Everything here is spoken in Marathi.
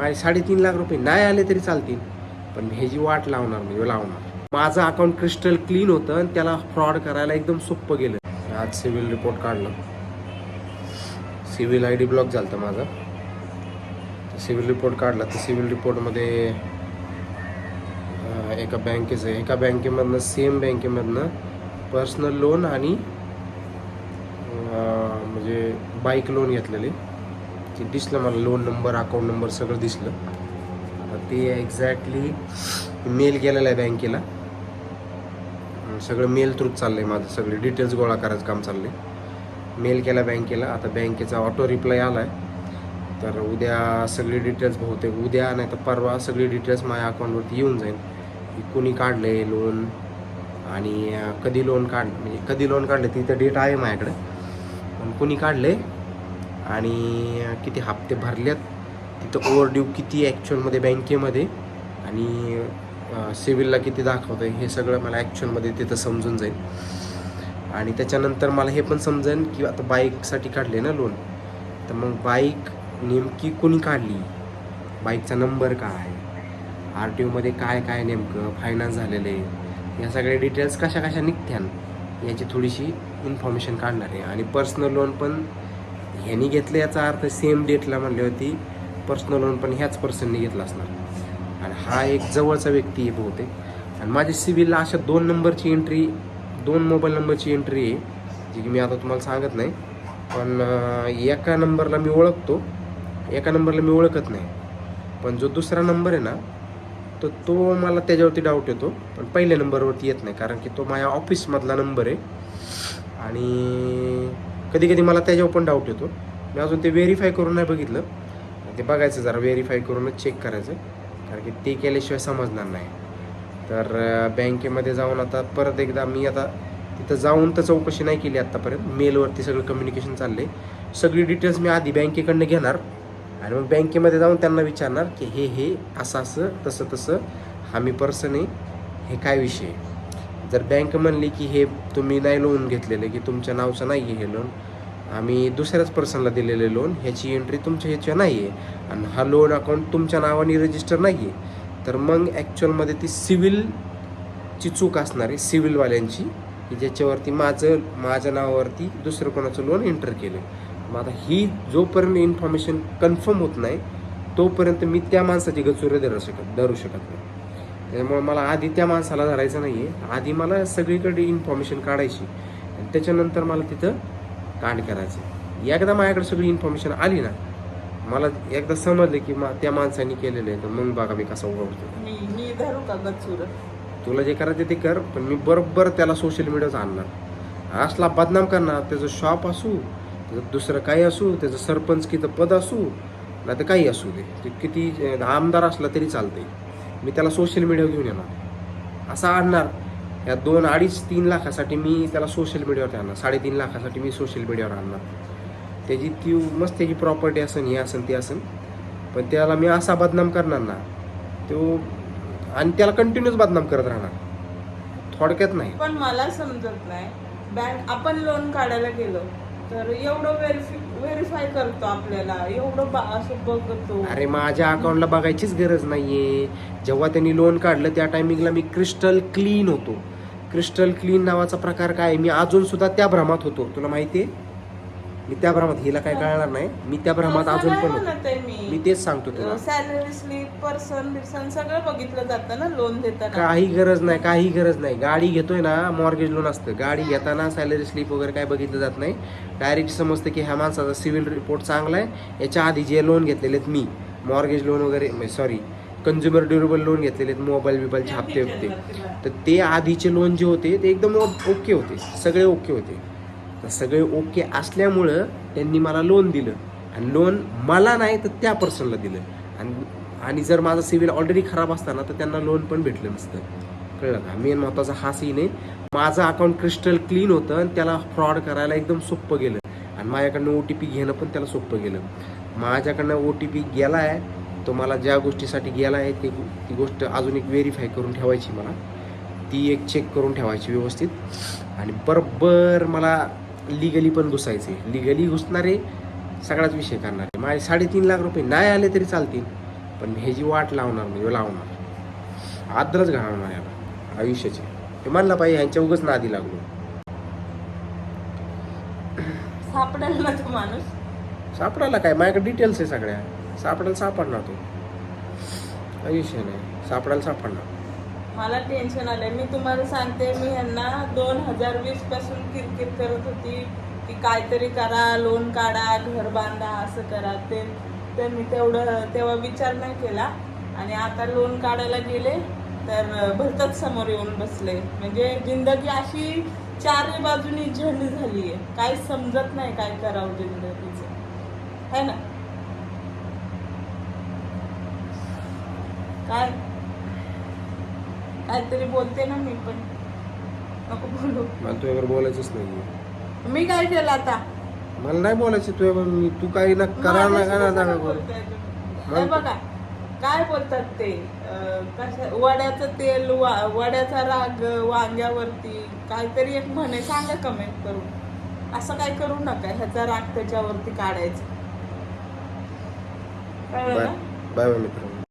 माझे साडेतीन लाख रुपये नाही आले तरी चालतील पण ह्याची वाट लावणार म्हणजे लावणार. माझं अकाउंट क्रिस्टल क्लीन होतं आणि त्याला फ्रॉड करायला एकदम सोपं गेलं. आज सिव्हिल रिपोर्ट काढलं. सिव्हिल आय डी ब्लॉक झालं माझा. सिव्हिल रिपोर्ट काढला. तर सिव्हिल रिपोर्टमध्ये एका बँकेचं एका बँकेमधनं सेम बँकेमधनं पर्सनल लोन आणि म्हणजे बाईक लोन घेतलेली. ते दिसलं मला लोन नंबर अकाउंट नंबर सगळं दिसलं. ते एक्झॅक्टली मेल केलेलं आहे बँकेला. सगळं मेल थ्रूच चाललंय माझं सगळे डिटेल्स गोळा करायचं काम चाललंय. मेल केला बँकेला आता बँकेचा ऑटो रिप्लाय आलाय. तर उद्या सगळी डिटेल्स बहुतेक उद्या नाही तर परवा सगळी डिटेल्स माझ्या अकाउंटवरती येऊन जाईल की कुणी आहे लोन आणि कधी लोन काढ म्हणजे कधी लोन काढले तिथं डेट आहे माझ्याकडे. पण कुणी आहे आणि किती हप्ते भरलेत तिथं ओव्हर ड्यू किती ॲक्च्युअलमध्ये बँकेमध्ये आणि सिव्हिलला किती दाखवतं हे सगळं मला ॲक्च्युअलमध्ये तिथं समजून जाईल. आणि त्याच्यानंतर मला हे पण समजेल की आता बाईकसाठी काढले ना लोन तर मग बाईक नेमकी कुणी काढली? बाईकचा नंबर काय? आर टी ओमध्ये काय काय नेमकं? फायनान्स झालेलं? आहे या सगळ्या डिटेल्स कशा कशा निघत्यान? याची थोडीशी इन्फॉर्मेशन काढणार आहे. आणि पर्सनल लोन पण ह्यांनी घेतलं याचा अर्थ सेम डेटला म्हणली होती. पर्सनल लोन पण ह्याच पर्सनने घेतला असणार. आणि हा एक जवळचा व्यक्ती आहे बहुतेक. आणि माझी सिव्हिलला अशा दोन नंबरची एंट्री दोन मोबाईल नंबरची एंट्री आहे जी की मी आता तुम्हाला सांगत नाही. पण एका नंबरला मी ओळखतो एका नंबरला मी ओळखत नाही. पण जो दुसरा नंबर आहे ना तर तो मला त्याच्यावरती डाऊट येतो. पण पहिल्या नंबरवरती येत नाही कारण की तो माझ्या ऑफिसमधला नंबर आहे. आणि कधी कधी मला त्याच्यावर पण डाऊट येतो. मी अजून ते व्हेरीफाय करून नाही बघितलं. ते बघायचं जरा व्हेरीफाय करूनच चेक करायचं. कारण की ते केल्याशिवाय समजणार नाही. तर बँकेमध्ये जाऊन आता परत एकदा मी आता तिथं जाऊन तर चौकशी नाही केली आत्तापर्यंत. मेलवरती सगळं कम्युनिकेशन चालले सगळी डिटेल्स मी आधी बँकेकडनं घेणार. आणि मग बँकेमध्ये जाऊन त्यांना विचारणार की हे हे असं असं तसं तसं. हा मी पर्सन आहे. हे काय विषय आहे? जर बँक म्हणली की हे तुम्ही नाही लोन घेतलेलं की तुमच्या नावचं नाही आहे हे लोन आम्ही दुसऱ्याच पर्सनला दिलेले लोन ह्याची एंट्री तुमच्या ह्याच्या नाही आहे आणि हा लोन अकाउंट तुमच्या नावाने रजिस्टर नाही आहे तर मग ॲक्च्युअलमध्ये ती सिव्हिलची चूक असणार आहे सिव्हिलवाल्यांची की ज्याच्यावरती माझं माझ्या नावावरती दुसरं कोणाचं लोन एंटर केलं मग आता ही जोपर्यंत इन्फॉर्मेशन कन्फर्म होत नाही तोपर्यंत मी त्या माणसाची गचुरे धरू शकत धरू शकत नाही. त्यामुळे मला आधी त्या माणसाला धरायचं नाही आहे आधी मला सगळीकडे इन्फॉर्मेशन काढायची. आणि त्याच्यानंतर मला तिथं कांड करायचं. एकदा माझ्याकडे सगळी इन्फॉर्मेशन आली ना मला एकदा समजलं की मा त्या माणसाने केलेलं आहे. तर मग बघा मी कसा ओळखतो मी मी धरू का गचूर तुला जे करायचं ते कर पण मी बरोबर त्याला सोशल मीडियावर आणणार. असला बदनाम करणार त्याचं शॉप असू त्याचं दुसरं काही असू त्याचं सरपंच किती पद असू नाही तर काही असू दे. ते किती आमदार असला तरी चालते मी त्याला सोशल मीडियावर घेऊन येणार. असा आणणार. या दोन अडीच तीन लाखासाठी मी त्याला सोशल मीडियावर आणणार. साडेतीन लाखासाठी मी सोशल मीडियावर आणणार. त्याची ती मस्त त्याची प्रॉपर्टी असेल हे असेल ती असेल पण त्याला मी असा बदनाम करणार ना तो आणि त्याला कंटिन्यूच बदनाम करत राहणार. थोडक्यात नाही. पण मला समजत नाही. बँक आपण लोन काढायला गेलो तर एवढं व्हेरिफिक व्हेरीफाय करतो आपल्याला. एवढं बा- असं बघतो. अरे माझ्या अकाउंटला बघायचीच गरज नाहीये. जेव्हा त्यांनी लोन काढलं त्या टायमिंगला मी क्रिस्टल क्लीन होतो. क्रिस्टल क्लीन नावाचा प्रकार काय आहे? मी अजून सुद्धा त्या भ्रमात होतो. तुला माहिती आहे मी त्या भ्रमात हिला काय कळणार नाही. मी त्या भ्रमात अजून पण होतो. मी? मी तेच सांगतो तुला. सॅलरी स्लिप पर्सन बिर्सन सगळं बघितलं जातं ना लोन देताना. काही गरज नाही काही गरज नाही. गाडी घेतोय ना मॉर्गेज लोन असतं. गाडी घेताना सॅलरी स्लिप वगैरे काय बघितलं जात नाही. डायरेक्ट समजतं की ह्या माणसाचा सिव्हिल रिपोर्ट चांगला आहे. याच्या आधी जे लोन घेतलेले आहेत मी मॉर्गेज लोन वगैरे सॉरी कन्झ्युमर ड्युरेबल लोन घेतलेले आहेत मोबाईल बिबाईलचे हप्ते हप्ते तर ते आधीचे लोन जे होते ते एकदम ओके होते. सगळे ओके होते. तर सगळे ओके असल्यामुळं त्यांनी मला लोन दिलं. आणि लोन मला नाही तर त्या पर्सनला दिलं. आणि आणि जर माझा सिव्हिल ऑलरेडी खराब असताना तर त्यांना लोन पण भेटलं नसतं. कळलं का? मेन महत्त्वाचा हा सीन आहे. माझं अकाउंट क्रिस्टल क्लीन होतं आणि त्याला फ्रॉड करायला एकदम सोपं गेलं. आणि माझ्याकडनं ओ टी पी घेणं पण त्याला सोपं गेलं. माझ्याकडनं ओ टी पी गेला आहे तो मला ज्या गोष्टीसाठी गेला आहे ते ती गोष्ट अजून एक व्हेरीफाय करून ठेवायची मला. ती एक चेक करून ठेवायची व्यवस्थित. आणि बरोबर मला लिगली पण घुसायचे. लिगली घुसणारे सगळाच विषय करणारे. माझे साडेतीन लाख रुपये नाही आले तरी चालतील पण ह्याची वाट लावणार म्हणजे लावणार. आदरच घालवणार याला आयुष्याची. ते म्हणला पाहिजे ह्यांच्या उगच नादी लागलो. सापडेल ना तो माणूस? सापडायला काय? माझ्याकडे डिटेल्स आहे सगळ्या. सापडायला सापडणार तो. आयुष्य नाही. सापडायला सापडणार. मला टेन्शन आलंय. मी तुम्हाला सांगते मी यांना दोन हजार वीसपासून किरकिर करत होती की काहीतरी करा लोन काढा घर बांधा असं करा. ते तर मी तेवढं तेव्हा विचार नाही केला. आणि आता लोन काढायला गेले तर भरतच समोर येऊन बसले. म्हणजे जिंदगी अशी चारही बाजूनी झंड झाली आहे काही समजत नाही काय करावं जिंदगीचं. है ना? काय? काहीतरी बोलते ना मी पण. नको बोलू. मला तुझ्यावर बोलायचंच नाही मी काय केलं आता? मला नाही बोलायचं तुझ्यावर मी तू काही ना करा ना माझ्याशी करा कशाला ना बोलताय तुम्ही? मग- हे बघा काय बोलतात ते? अं, वड्याचं तेल वा- वड्याचा राग वांग्यावरती काहीतरी एक म्हणे. सांगा कमेंट करून. असं काय करू नका ह्याचा राग त्याच्यावरती काढायचा. कळलं बाय ना? बाय बाय मित्र